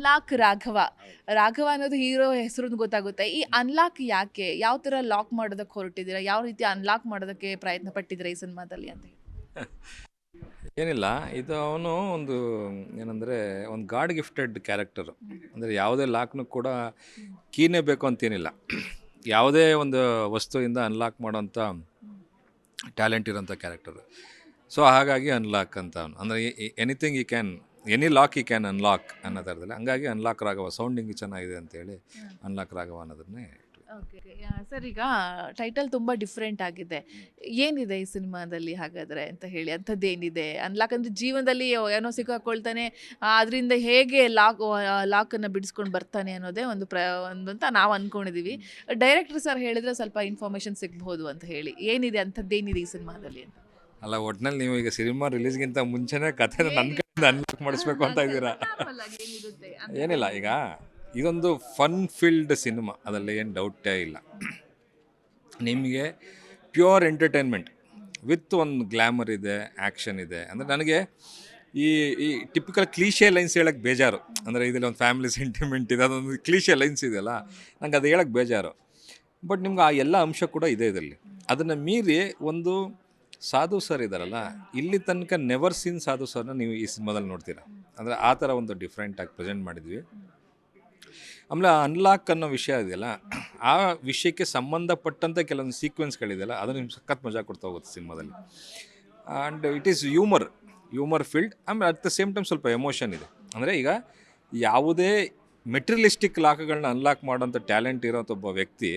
Unlock Raghava. Raghava ಅನ್ನೋದು hero ಹೆಸರು ಗೊತ್ತಾಗುತ್ತೆ. ಈ ಅನ್ಲಾಕ್ ಯಾಕೆ? ಯಾವ ತರ ಲಾಕ್ ಮಾಡೋದಕ್ಕೆ ಹೊರಟಿದ್ದೀರಾ? ಯಾವ ರೀತಿ ಅನ್ಲಾಕ್ ಮಾಡೋದಕ್ಕೆ ಪ್ರಯತ್ನ ಪಟ್ಟಿದ್ದೀರಾ ಈ ಸಿನಿಮಾದಲ್ಲಿ ಅಂತ ಏನಿಲ್ಲ. ಇದು ಅವನು ಒಂದು ಏನಂದರೆ ಒಂದು ಗಾಡ್ ಗಿಫ್ಟೆಡ್ ಕ್ಯಾರೆಕ್ಟರು ಅಂದರೆ ಯಾವುದೇ ಲಾಕ್ನು ಕೂಡ ಕೀನೇ ಬೇಕು ಅಂತೇನಿಲ್ಲ ಯಾವುದೇ ಒಂದು ವಸ್ತುವಿಂದ ಅನ್ಲಾಕ್ ಮಾಡೋಂಥ ಟ್ಯಾಲೆಂಟ್ ಇರೋಂಥ ಕ್ಯಾರೆಕ್ಟರು ಸೊ ಹಾಗಾಗಿ ಅನ್ಲಾಕ್ ಅಂತ ಅವನು. ಅಂದರೆ anything you can any lock he can unlock ಅನ್ನೋ ಥರದಲ್ಲಿ. ಹಂಗಾಗಿ ಅನ್ಲಾಕ್ ರಾಘವ ಸೌಂಡಿಂಗ್ ಚೆನ್ನಾಗಿದೆ ಅಂತೇಳಿ ಅನ್ಲಾಕ್ ರಾಘವ ಅನ್ನೋದನ್ನೇ ಇಟ್ವಿ. ಸರ್ ಈಗ ಟೈಟಲ್ ತುಂಬ ಡಿಫ್ರೆಂಟ್ ಆಗಿದೆ. ಏನಿದೆ ಈ ಸಿನಿಮಾದಲ್ಲಿ ಹಾಗಾದರೆ ಅಂತ ಹೇಳಿ ಅಂಥದ್ದೇನಿದೆ? ಅನ್ಲಾಕ್ ಅಂದ್ರೆ ಜೀವನದಲ್ಲಿ ಏನೋ ಸಿಕ್ಕಾಕೊಳ್ತಾನೆ ಅದರಿಂದ ಹೇಗೆ ಲಾಕ್ ಲಾಕನ್ನು ಬಿಡಿಸ್ಕೊಂಡು ಬರ್ತಾನೆ ಅನ್ನೋದೇ ಒಂದು ಪ್ರ ಒಂದು ಅಂತ ನಾವು ಅಂದ್ಕೊಂಡಿದ್ದೀವಿ ಡೈರೆಕ್ಟರ್ ಸರ್ ಹೇಳಿದರೆ ಸ್ವಲ್ಪ ಇನ್ಫಾರ್ಮೇಷನ್ ಸಿಗ್ಬೋದು ಅಂತ ಹೇಳಿ. ಏನಿದೆ ಅಂಥದ್ದೇನಿದೆ ಈ ಸಿನಿಮಾದಲ್ಲಿ ಅಂತ? ಅಲ್ಲ ಒಟ್ನಲ್ಲಿ ನೀವು ಈಗ ಸಿನಿಮಾ ರಿಲೀಸ್ಗಿಂತ ಮುಂಚೆನೇ ಕಥೆ ನನ್ನ ಅನ್ಲಾಕ್ ಮಾಡಿಸ್ಬೇಕು ಅಂತ ಇದ್ದೀರಾ? ಏನಿಲ್ಲ ಈಗ ಇದೊಂದು ಫನ್ ಫೀಲ್ಡ್ ಸಿನಿಮಾ ಅದರಲ್ಲಿ ಏನು ಡೌಟೇ ಇಲ್ಲ. ನಿಮಗೆ ಪ್ಯೂರ್ ಎಂಟರ್ಟೈನ್ಮೆಂಟ್ ವಿತ್ ಒಂದು ಗ್ಲ್ಯಾಮರ್ ಇದೆ ಆ್ಯಕ್ಷನ್ ಇದೆ. ಅಂದರೆ ನನಗೆ ಈ ಈ ಟಿಪಿಕಲ್ ಕ್ಲೀಶೆ ಲೈನ್ಸ್ ಹೇಳಕ್ಕೆ ಬೇಜಾರು. ಅಂದರೆ ಇದರಲ್ಲಿ ಒಂದು ಫ್ಯಾಮಿಲಿ ಸೆಂಟಿಮೆಂಟ್ ಇದೆ ಅದೊಂದು ಕ್ಲೀಶೆ ಲೈನ್ಸ್ ಇದೆಯಲ್ಲ ನಂಗೆ ಅದು ಹೇಳಕ್ಕೆ ಬೇಜಾರು. ಬಟ್ ನಿಮ್ಗೆ ಆ ಎಲ್ಲ ಅಂಶ ಕೂಡ ಇದೆ ಇದರಲ್ಲಿ. ಅದನ್ನು ಮೀರಿ ಒಂದು ಸಾಧು ಸರ್ ಇದಾರಲ್ಲ, ಇಲ್ಲಿ ತನಕ ನೆವರ್ ಸೀನ್ ಸಾಧು ಸರ್ನ ನೀವು ಈ ಸಿನಿಮಾದಲ್ಲಿ ನೋಡ್ತೀರಾ? ಅಂದರೆ ಆ ಥರ ಒಂದು ಡಿಫ್ರೆಂಟಾಗಿ ಪ್ರೆಸೆಂಟ್ ಮಾಡಿದ್ವಿ. ಆಮೇಲೆ ಅನ್ಲಾಕ್ ಅನ್ನೋ ವಿಷಯ ಇದೆಯಲ್ಲ, ಆ ವಿಷಯಕ್ಕೆ ಸಂಬಂಧಪಟ್ಟಂಥ ಕೆಲವೊಂದು ಸೀಕ್ವೆನ್ಸ್ಗಳಿದೆಯಲ್ಲ ಅದು ನಿಮ್ಗೆ ಸಖತ್ ಮಜಾ ಕೊಡ್ತಾ ಹೋಗುತ್ತೆ ಸಿನಿಮಾದಲ್ಲಿ. And it is humour humour filled ಆಮೇಲೆ ಅಟ್ ದ ಸೇಮ್ ಟೈಮ್ ಸ್ವಲ್ಪ ಎಮೋಷನ್ ಇದೆ. ಅಂದರೆ ಈಗ ಯಾವುದೇ ಮೆಟೀರಿಯಲಿಸ್ಟಿಕ್ ಲಾಕ್ಗಳನ್ನ ಅನ್ಲಾಕ್ ಮಾಡೋಂಥ ಟ್ಯಾಲೆಂಟ್ ಇರೋಂಥ ಒಬ್ಬ ವ್ಯಕ್ತಿ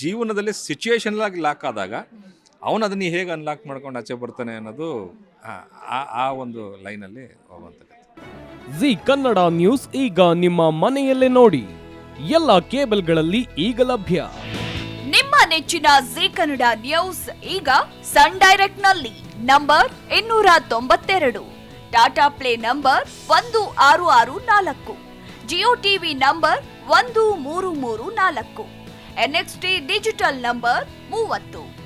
ಜೀವನದಲ್ಲಿ ಸಿಚುವೇಶನ್ಲಾಗಿ ಲಾಕ್ ಆದಾಗ ಅವನು ಅದನ್ನು ಹೇಗೆ ಅನ್ಲಾಕ್ ಮಾಡ್ಕೊಂಡು ಆಚೆ ಬರ್ತಾನೆ ಅನ್ನೋದು ಆ- ಆ- ಆ ಒಂದು ಲೈನಲ್ಲಿ ಹೋಗುವಂಥ ಕಥೆ ಜಿ ಕನ್ನಡ ನ್ಯೂಸ್ ಈಗ ನಿಮ್ಮ ಮನೆಯಲ್ಲೇ ನೋಡಿ. ಎಲ್ಲ ಕೇಬಲ್ಗಳಲ್ಲಿ ಈಗ ಲಭ್ಯ. ನಿಮ್ಮ ನೆಚ್ಚಿನ ಜಿ ಕನ್ನಡ ನ್ಯೂಸ್ ಈಗ ಸನ್ ಡೈರೆಕ್ಟ್ನಲ್ಲಿ ನಂಬರ್ ಇನ್ನೂರ ತೊಂಬತ್ತೆರಡು. ಟಾಟಾ ಪ್ಲೇ ನಂಬರ್ ಒಂದು ಆರು ಆರು ನಾಲ್ಕು. ಜಿಯೋ ಟಿವಿ ನಂಬರ್ ಒಂದು ಮೂರು ಮೂರು ನಾಲ್ಕು. ಎನ್ಎಕ್ಸ್ಟಿ ಡಿಜಿಟಲ್ ನಂಬರ್ ಮೂವತ್ತು.